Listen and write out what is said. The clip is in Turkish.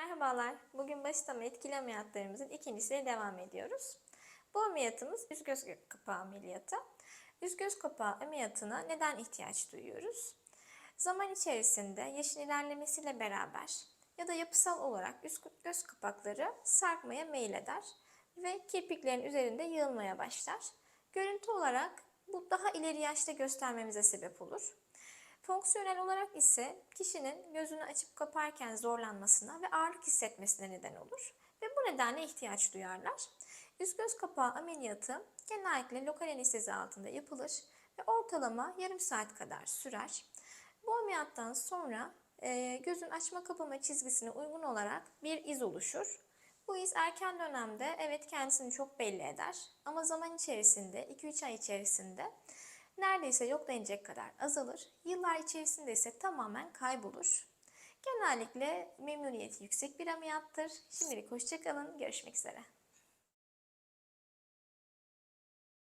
Merhabalar. Bugün basit ama etkili ameliyatlarımızın ikincisiyle devam ediyoruz. Bu ameliyatımız üst göz kapağı ameliyatı. Üst göz kapağı ameliyatına neden ihtiyaç duyuyoruz? Zaman içerisinde yaşın ilerlemesiyle beraber ya da yapısal olarak üst göz kapakları sarkmaya meyleder ve kirpiklerin üzerinde yığılmaya başlar. Görüntü olarak bu daha ileri yaşta göstermemize sebep olur. Fonksiyonel olarak ise kişinin gözünü açıp kaparken zorlanmasına ve ağırlık hissetmesine neden olur ve bu nedenle ihtiyaç duyarlar. Üst göz kapağı ameliyatı genellikle lokal anestezi altında yapılır ve ortalama yarım saat kadar sürer. Bu ameliyattan sonra e, gözün açma kapama çizgisine uygun olarak bir iz oluşur. Bu iz erken dönemde evet kendisini çok belli eder ama zaman içerisinde 2-3 ay içerisinde neredeyse yok denecek kadar azalır. Yıllar içerisinde ise tamamen kaybolur. Genellikle memnuniyeti yüksek bir ameliyattır. Şimdilik hoşçakalın. Görüşmek üzere.